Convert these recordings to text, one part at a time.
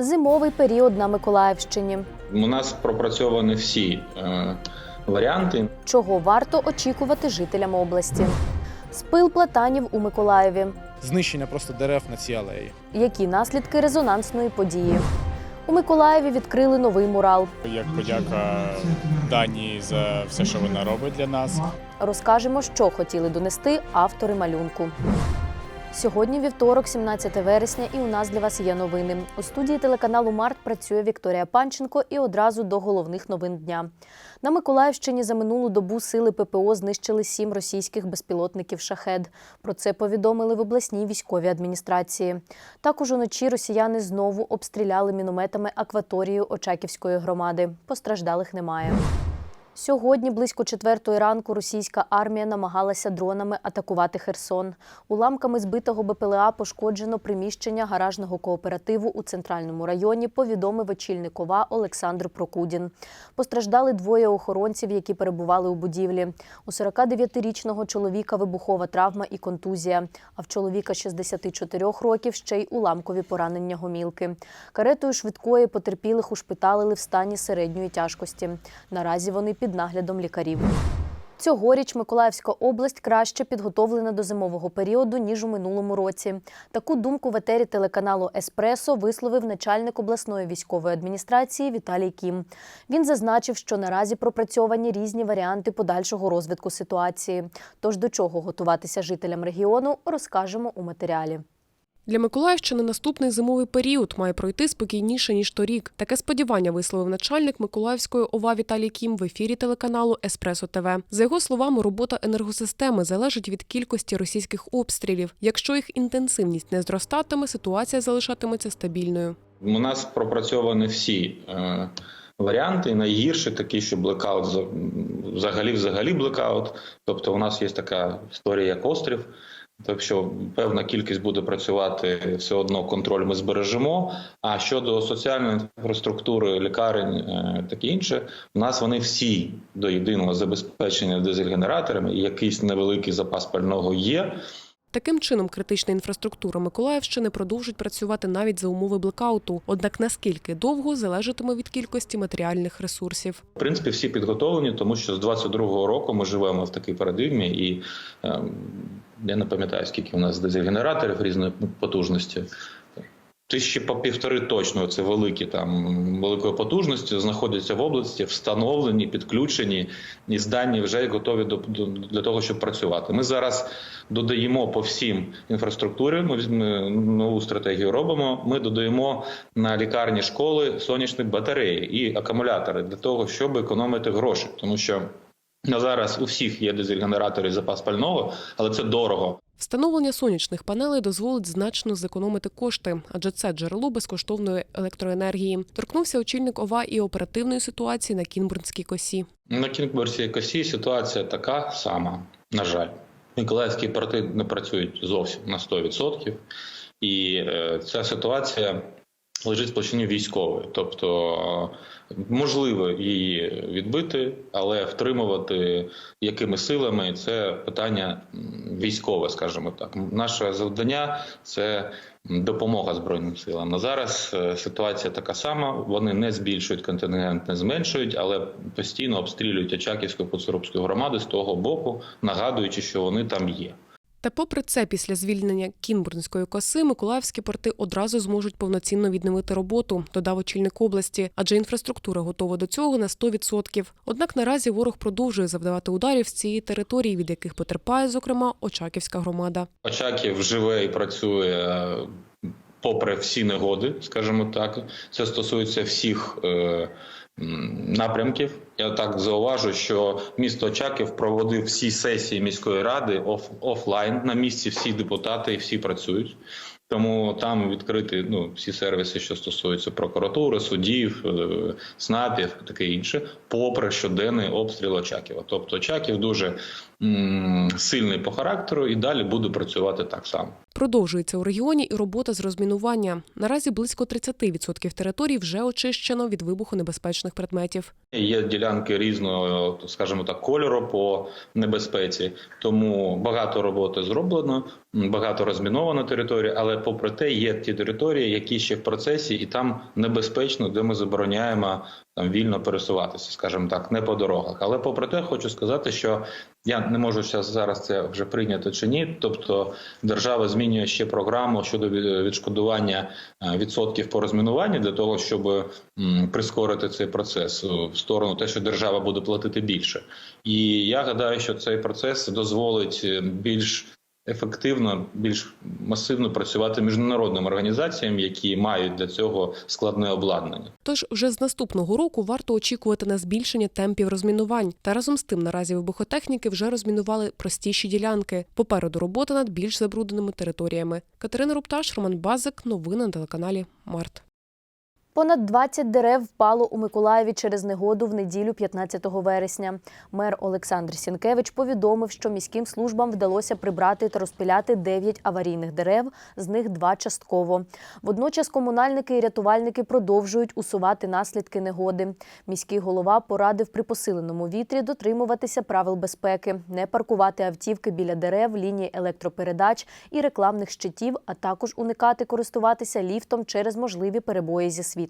Зимовий період на Миколаївщині. У нас пропрацьовані всі е, варіанти. Чого варто очікувати жителям області? Спил платанів у Миколаєві. знищення просто дерев на цій алеї. Які наслідки резонансної події? У Миколаєві відкрили новий мурал. Як подяка Данії за все, що вона робить для нас. Розкажемо, що хотіли донести автори малюнку. Сьогодні вівторок, 17 вересня, і у нас для вас є новини. У студії телеканалу Март працює Вікторія Панченко і одразу до головних новин дня. На Миколаївщині за минулу добу сили ППО знищили сім російських безпілотників шахед. Про це повідомили в обласній військовій адміністрації. Також уночі росіяни знову обстріляли мінометами акваторію Очаківської громади. Постраждалих немає. Сьогодні близько четвертої ранку російська армія намагалася дронами атакувати Херсон. Уламками збитого БПЛА пошкоджено приміщення гаражного кооперативу у центральному районі. Повідомив очільник ОВА Олександр Прокудін. Постраждали двоє охоронців, які перебували у будівлі. У 49-річного чоловіка вибухова травма і контузія. А в чоловіка 64 років ще й уламкові поранення гомілки. Каретою швидкої потерпілих ушпиталили в стані середньої тяжкості. Наразі вони під наглядом лікарів. Цьогоріч Миколаївська область краще підготовлена до зимового періоду ніж у минулому році. Таку думку в етері телеканалу Еспресо висловив начальник обласної військової адміністрації Віталій Кім. Він зазначив, що наразі пропрацьовані різні варіанти подальшого розвитку ситуації. Тож до чого готуватися жителям регіону, розкажемо у матеріалі. Для Миколаївщини наступний зимовий період має пройти спокійніше ніж торік. Таке сподівання висловив начальник Миколаївської ОВА Віталій Кім в ефірі телеканалу Еспресо ТВ. За його словами, робота енергосистеми залежить від кількості російських обстрілів. Якщо їх інтенсивність не зростатиме, ситуація залишатиметься стабільною. У нас пропрацьовані всі е, варіанти. Найгірший такий, що блекаут за- взагалі взагалі блекаут. Тобто, у нас є така історія, як острів. Так що певна кількість буде працювати, все одно контроль ми збережемо. А щодо соціальної інфраструктури, лікарень, е, таке інше, у нас вони всі до єдиного забезпечення дизель-генераторами. Якийсь невеликий запас пального є. Таким чином, критична інфраструктура Миколаївщини продовжить працювати навіть за умови блекауту. Однак наскільки довго залежатиме від кількості матеріальних ресурсів. В принципі, всі підготовлені, тому що з 22-го року ми живемо в такій парадигмі, і ем, я не пам'ятаю, скільки у нас дизель-генераторів різної потужності. Тисячі по півтори точно це великі там великої потужності знаходяться в області, встановлені, підключені і здані вже готові до, до для того, щоб працювати. Ми зараз додаємо по всім інфраструктурі. Ми нову стратегію робимо. Ми додаємо на лікарні школи сонячні батареї і акумулятори для того, щоб економити гроші, тому що на зараз у всіх є дизель-генератори і запас пального, але це дорого. Встановлення сонячних панелей дозволить значно зекономити кошти, адже це джерело безкоштовної електроенергії. Торкнувся очільник ОВА і оперативної ситуації на Кінбурнській косі. На Кінгбурзі косі ситуація така сама. На жаль, Миколаївські порти не працюють зовсім на 100%. І е, ця ситуація лежить в площині військової. Тобто можливо її відбити, але втримувати якими силами це питання військове, скажімо так. Наше завдання це допомога Збройним силам. На зараз е, ситуація така сама. Вони не збільшують контингент, не зменшують, але постійно обстрілюють Очаківську Поцарубську громаду з того боку, нагадуючи, що вони там є. Та попри це, після звільнення Кінбурнської коси миколаївські порти одразу зможуть повноцінно відновити роботу, додав очільник області, адже інфраструктура готова до цього на 100%. Однак наразі ворог продовжує завдавати ударів з цієї території, від яких потерпає, зокрема, Очаківська громада. Очаків живе і працює е, попри всі негоди, скажімо так. Це стосується всіх е, напрямків. Я так зауважу, що місто Очаків проводив всі сесії міської ради оф, офлайн на місці. Всі депутати і всі працюють. Тому там відкриті ну всі сервіси, що стосуються прокуратури, судів, е, СНАПів, таке інше, попри щоденний обстріл Очаківа. Тобто Очаків дуже сильний по характеру і далі буду працювати так само. Продовжується у регіоні і робота з розмінування. Наразі близько 30% територій вже очищено від вибухонебезпечних предметів. Є ділянки різного, скажімо так, кольору по небезпеці, тому багато роботи зроблено, багато розміновано території, але попри те є ті території, які ще в процесі, і там небезпечно, де ми забороняємо там вільно пересуватися, скажімо так, не по дорогах. Але попри те, хочу сказати, що я не можу зараз це вже прийнято чи ні. Тобто держава змінює ще програму щодо від- відшкодування е, відсотків по розмінуванню для того, щоб прискорити цей процес в сторону те, що держава буде платити більше. І я гадаю, що цей процес дозволить е, більш ефективно, більш масивно працювати міжнародним організаціям, які мають для цього складне обладнання. Тож вже з наступного року варто очікувати на збільшення темпів розмінувань. Та разом з тим наразі вибухотехніки вже розмінували простіші ділянки. Попереду робота над більш забрудненими територіями. Катерина Рупташ, Роман Базик. Новини на телеканалі Март. Понад 20 дерев впало у Миколаєві через негоду в неділю 15 вересня. Мер Олександр Сінкевич повідомив, що міським службам вдалося прибрати та розпиляти 9 аварійних дерев, з них два частково. Водночас комунальники і рятувальники продовжують усувати наслідки негоди. Міський голова порадив при посиленому вітрі дотримуватися правил безпеки, не паркувати автівки біля дерев, лінії електропередач і рекламних щитів, а також уникати користуватися ліфтом через можливі перебої зі світлом.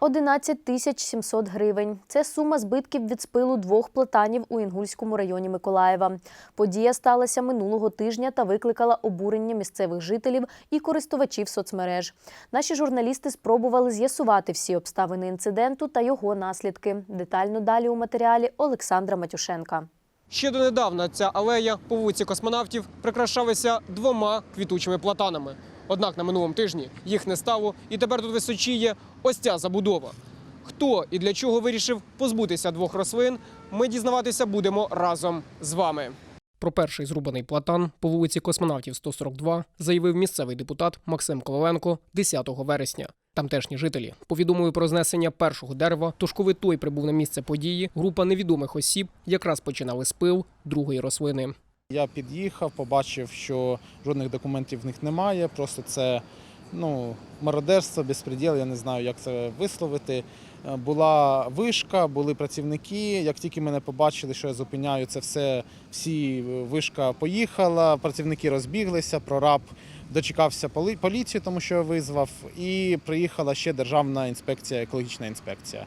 11 тисяч 700 гривень. Це сума збитків від спилу двох платанів у Інгульському районі Миколаєва. Подія сталася минулого тижня та викликала обурення місцевих жителів і користувачів соцмереж. Наші журналісти спробували з'ясувати всі обставини інциденту та його наслідки. Детально далі у матеріалі Олександра Матюшенка. Ще донедавна ця алея по вулиці космонавтів прикрашалася двома квітучими платанами. Однак на минулому тижні їх не стало, і тепер тут височіє ось ця забудова. Хто і для чого вирішив позбутися двох рослин, ми дізнаватися будемо разом з вами. Про перший зрубаний платан по вулиці Космонавтів 142 заявив місцевий депутат Максим Коваленко 10 вересня. Тамтешні жителі повідомили про знесення першого дерева. Тож, коли той прибув на місце події, група невідомих осіб якраз починали спил другої рослини. Я під'їхав, побачив, що жодних документів в них немає. Просто це ну, мародерство, безпреділ, я не знаю, як це висловити. Е, Була вишка, були працівники. Як тільки мене побачили, що я зупиняю це все, всі е, вишка поїхала, працівники розбіглися, прораб дочекався поліцію, тому що я визвав, і приїхала ще Державна інспекція, екологічна інспекція.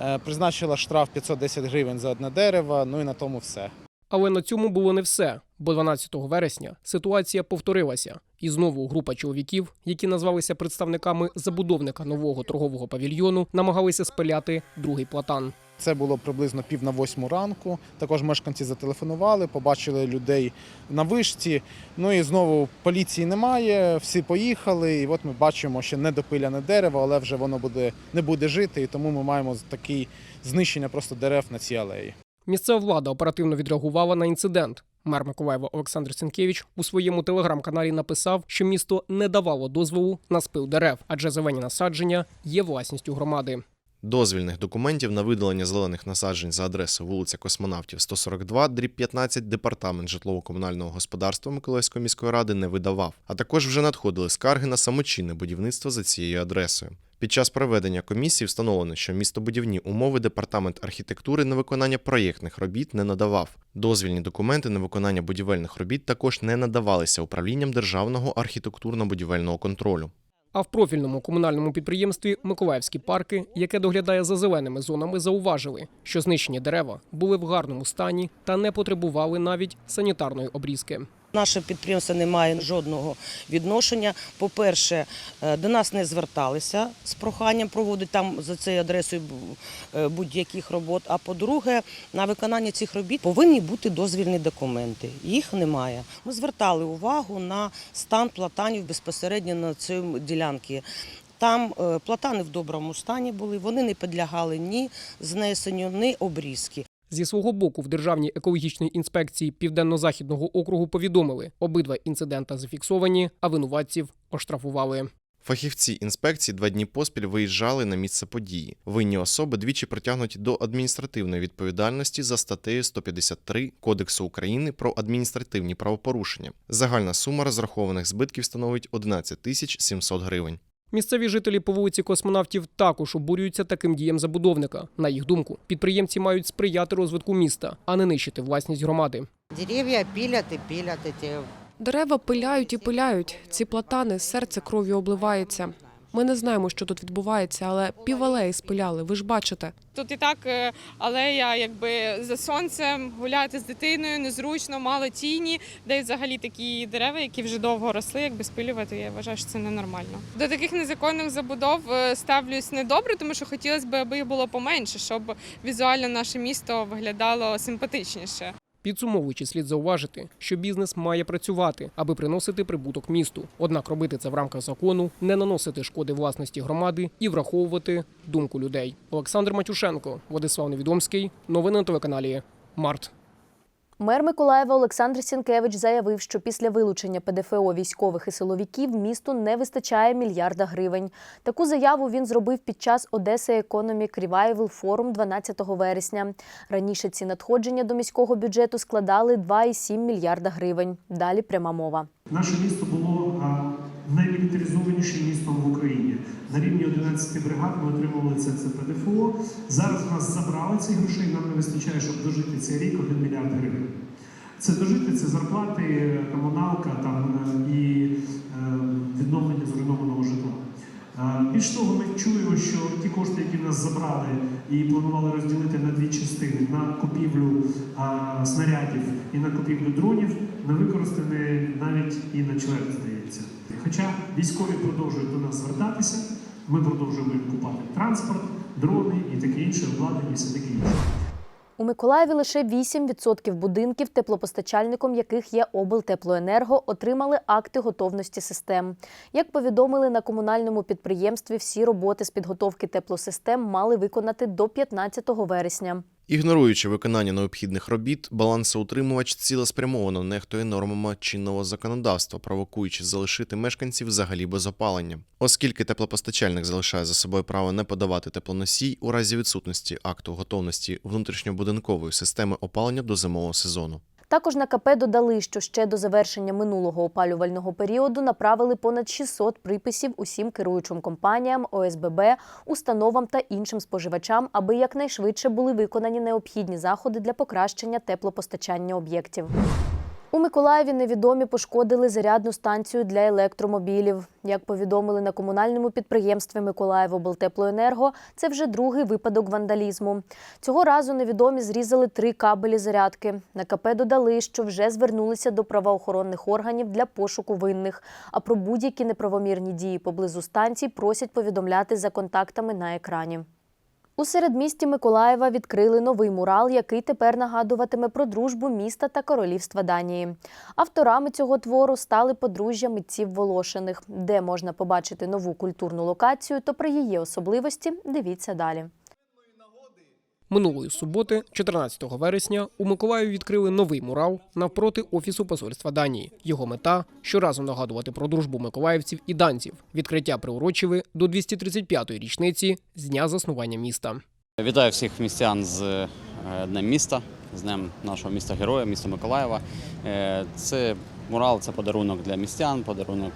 Е, Призначила штраф 510 гривень за одне дерево, ну і на тому все. Але на цьому було не все. Бо 12 вересня ситуація повторилася, і знову група чоловіків, які назвалися представниками забудовника нового торгового павільйону, намагалися спиляти другий платан. Це було приблизно пів на восьму ранку. Також мешканці зателефонували, побачили людей на вишці. Ну і знову поліції немає, всі поїхали. І от ми бачимо ще недопиляне дерево, але вже воно буде не буде жити. І тому ми маємо таке знищення просто дерев на цій алеї. Місцева влада оперативно відреагувала на інцидент. Мер Миколаєва Олександр Сінкевич у своєму телеграм-каналі написав, що місто не давало дозволу на спил дерев, адже зелені насадження є власністю громади. Дозвільних документів на видалення зелених насаджень за адресою вулиця Космонавтів 142, дріб 15, департамент житлово-комунального господарства Миколаївської міської ради не видавав. А також вже надходили скарги на самочинне будівництво за цією адресою. Під час проведення комісії встановлено, що містобудівні умови департамент архітектури на виконання проєктних робіт не надавав. Дозвільні документи на виконання будівельних робіт також не надавалися управлінням державного архітектурно-будівельного контролю. А в профільному комунальному підприємстві Миколаївські парки, яке доглядає за зеленими зонами, зауважили, що знищені дерева були в гарному стані та не потребували навіть санітарної обрізки. Наше підприємство не має жодного відношення. По-перше, е, до нас не зверталися з проханням проводити там за цією адресою е, будь-яких робот. А по-друге, на виконання цих робіт повинні бути дозвільні документи. Їх немає. Ми звертали увагу на стан платанів безпосередньо на цій ділянці. Там е, платани в доброму стані були, вони не підлягали ні знесенню, ні обрізки. Зі свого боку, в Державній екологічній інспекції Південно-Західного округу повідомили, обидва інцидента зафіксовані, а винуватців оштрафували. Фахівці інспекції два дні поспіль виїжджали на місце події. Винні особи двічі притягнуті до адміністративної відповідальності за статтею 153 Кодексу України про адміністративні правопорушення. Загальна сума розрахованих збитків становить 11 тисяч 700 гривень. Місцеві жителі по вулиці космонавтів також обурюються таким діям забудовника. На їх думку, підприємці мають сприяти розвитку міста, а не нищити власність громади. Дерев'я пілять і пілять. Дерева пиляють і пиляють. Ці платани, серце кров'ю обливається. Ми не знаємо, що тут відбувається, але півалеї спиляли. Ви ж бачите. Тут і так е, алея, якби за сонцем гуляти з дитиною незручно, мало тіні, де взагалі такі дерева, які вже довго росли, якби спилювати. Я вважаю, що це ненормально. До таких незаконних забудов е, ставлюсь недобре, тому що хотілося б, аби їх було поменше, щоб візуально наше місто виглядало симпатичніше. Підсумовуючи, слід зауважити, що бізнес має працювати, аби приносити прибуток місту. Однак робити це в рамках закону, не наносити шкоди власності громади і враховувати думку людей. Олександр Матюшенко, Владислав Невідомський. Новини на телеканалі Март. Мер Миколаєва Олександр Сінкевич заявив, що після вилучення ПДФО військових і силовиків місту не вистачає мільярда гривень. Таку заяву він зробив під час Одеса Economic Revival Forum 12 вересня. Раніше ці надходження до міського бюджету складали 2,7 мільярда гривень. Далі пряма мова. Наше місто було а, наймілітаризованішим містом в Україні. На рівні 11 бригад ми отримували це, це ПДФО. Зараз в нас забрали ці гроші, нам не вистачає, щоб дожити цей рік 1 мільярд гривень. Це дожити, це зарплати, комуналка там, е, і е, відновлення. Е, Більш того, ми чуємо, що ті кошти, які нас забрали і планували розділити на дві частини на купівлю а, снарядів і на купівлю дронів, не використані навіть і на чверть, здається. Хоча військові продовжують до нас звертатися, ми продовжуємо купати транспорт, дрони і таке інше обладнання, все таке інше. У Миколаєві лише 8% будинків, теплопостачальником яких є облтеплоенерго, отримали акти готовності систем. Як повідомили на комунальному підприємстві, всі роботи з підготовки теплосистем мали виконати до 15 вересня. Ігноруючи виконання необхідних робіт, балансоутримувач цілеспрямовано нехтує нормами чинного законодавства, провокуючи залишити мешканців взагалі без опалення. Оскільки теплопостачальник залишає за собою право не подавати теплоносій у разі відсутності акту готовності внутрішньобудинкової системи опалення до зимового сезону. Також на КП додали, що ще до завершення минулого опалювального періоду направили понад 600 приписів усім керуючим компаніям, ОСББ, установам та іншим споживачам, аби якнайшвидше були виконані необхідні заходи для покращення теплопостачання об'єктів. У Миколаєві невідомі пошкодили зарядну станцію для електромобілів. Як повідомили на комунальному підприємстві Миколаївоблтеплоенерго, це вже другий випадок вандалізму. Цього разу невідомі зрізали три кабелі зарядки. На КП додали, що вже звернулися до правоохоронних органів для пошуку винних. А про будь-які неправомірні дії поблизу станцій просять повідомляти за контактами на екрані. У середмісті Миколаєва відкрили новий мурал, який тепер нагадуватиме про дружбу міста та королівства Данії. Авторами цього твору стали подружжя митців Волошиних. Де можна побачити нову культурну локацію, то про її особливості дивіться далі. Минулої суботи, 14 вересня, у Миколаєві відкрили новий мурал навпроти офісу посольства Данії. Його мета щоразу нагадувати про дружбу миколаївців і данців. Відкриття приурочили до 235-ї річниці з дня заснування міста. Вітаю всіх містян з е, Днем міста, з Днем нашого міста героя, міста Миколаєва. Е, Це мурал, це подарунок для містян, подарунок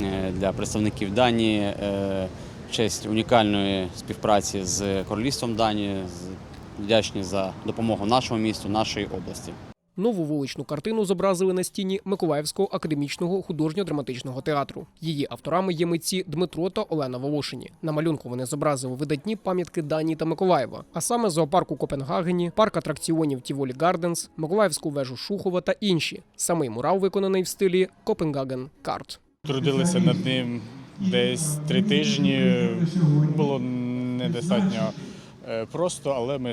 е, для представників Данії, честь унікальної співпраці з королівством Данії. З- Вдячні за допомогу нашому місту, нашій області. Нову вуличну картину зобразили на стіні Миколаївського академічного художньо-драматичного театру. Її авторами є митці Дмитро та Олена Волошині. На малюнку вони зобразили видатні пам'ятки Данії та Миколаєва, а саме зоопарк у Копенгагені, парк атракціонів Тіволі Гарденс, Миколаївську вежу Шухова та інші. Самий мурал виконаний в стилі Копенгаген Карт. Трудилися над ним десь три тижні. Було недостатньо е, просто, але ми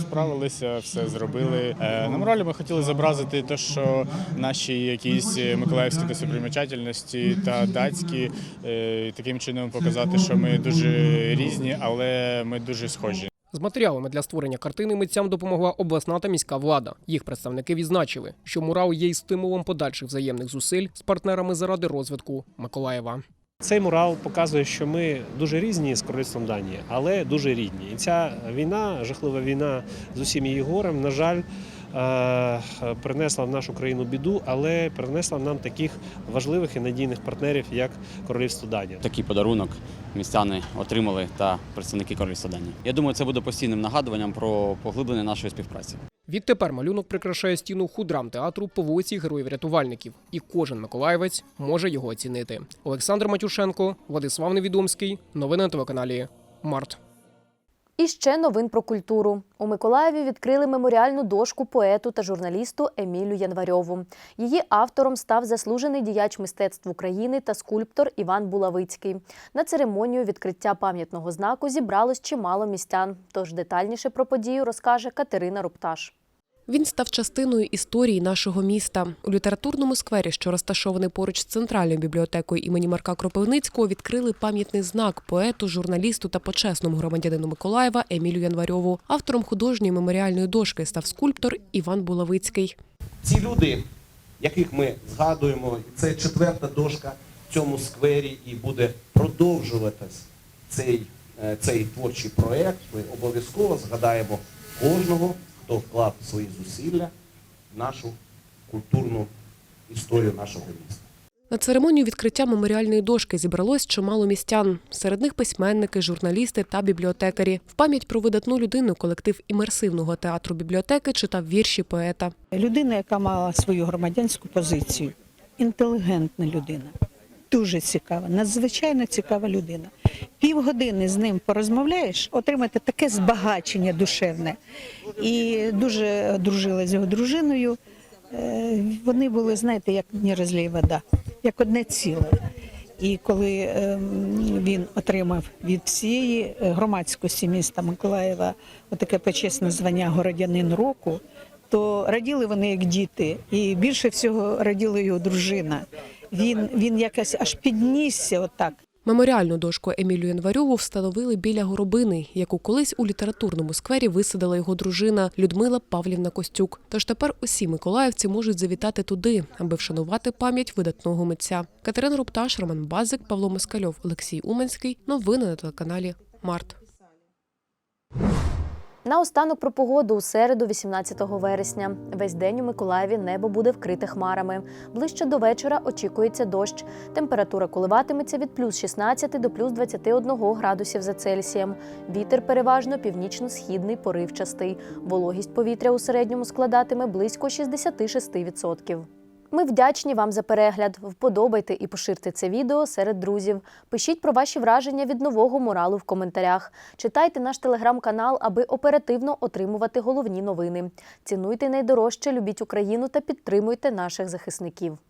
справилися, все зробили. Е, На моралі ми хотіли зобразити те, що наші якісь миколаївські достопримічательності та датські, е, таким чином показати, що ми дуже різні, але ми дуже схожі. З матеріалами для створення картини митцям допомогла обласна та міська влада. Їх представники відзначили, що мурал є й стимулом подальших взаємних зусиль з партнерами заради розвитку Миколаєва. Цей мурал показує, що ми дуже різні з королівством Данії, але дуже рідні. І ця війна, жахлива війна з усім її горем, на жаль, е, принесла в нашу країну біду, але принесла нам таких важливих і надійних партнерів, як королівство Данія. Такий подарунок містяни отримали та представники королівства Данії. Я думаю, це буде постійним нагадуванням про поглиблення нашої співпраці. Відтепер малюнок прикрашає стіну худрам театру по вулиці Героїв-рятувальників, і кожен миколаївець може його оцінити. Олександр Матюшенко, Владислав Невідомський. Новини на телеканалі Март. І ще новин про культуру. У Миколаєві відкрили меморіальну дошку поету та журналісту Емілю Январьову. Її автором став заслужений діяч мистецтв України та скульптор Іван Булавицький. На церемонію відкриття пам'ятного знаку зібралось чимало містян. Тож детальніше про подію розкаже Катерина Рупташ. Він став частиною історії нашого міста. У літературному сквері, що розташований поруч з центральною бібліотекою імені Марка Кропивницького, відкрили пам'ятний знак поету, журналісту та почесному громадянину Миколаєва Емілю Январьову. Автором художньої меморіальної дошки став скульптор Іван Булавицький. Ці люди, яких ми згадуємо, це четверта дошка в цьому сквері і буде продовжуватись цей, е, цей творчий проєкт. Ми обов'язково згадаємо кожного, хто вклав свої зусилля в нашу культурну історію нашого міста. На церемонію відкриття меморіальної дошки зібралось чимало містян. Серед них письменники, журналісти та бібліотекарі. В пам'ять про видатну людину колектив імерсивного театру бібліотеки читав вірші поета. Людина, яка мала свою громадянську позицію, інтелігентна людина, дуже цікава, надзвичайно цікава людина. Півгодини з ним порозмовляєш, отримати таке збагачення душевне. І дуже дружила з його дружиною. Е, Вони були, знаєте, як не розлій вода, як одне ціле. І коли ем, він отримав від всієї е, громадськості міста Миколаєва отаке почесне звання городянин року, то раділи вони як діти, і більше всього раділа його дружина. Він, він якось аж піднісся отак. Меморіальну дошку Емілію Январьову встановили біля горобини, яку колись у літературному сквері висадила його дружина Людмила Павлівна Костюк. Тож тепер усі миколаївці можуть завітати туди, аби вшанувати пам'ять видатного митця. Катерина Рупташ, Роман Базик, Павло Москальов, Олексій Уменський. Новини на телеканалі Март. Наостанок про погоду у середу, 18 вересня. Весь день у Миколаєві небо буде вкрите хмарами. Ближче до вечора очікується дощ. Температура коливатиметься від плюс 16 до плюс 21 градусів за Цельсієм. Вітер переважно північно-східний поривчастий. Вологість повітря у середньому складатиме близько 66%. Ми вдячні вам за перегляд. Вподобайте і поширте це відео серед друзів. Пишіть про ваші враження від нового муралу в коментарях. Читайте наш телеграм-канал, аби оперативно отримувати головні новини. Цінуйте найдорожче, любіть Україну та підтримуйте наших захисників.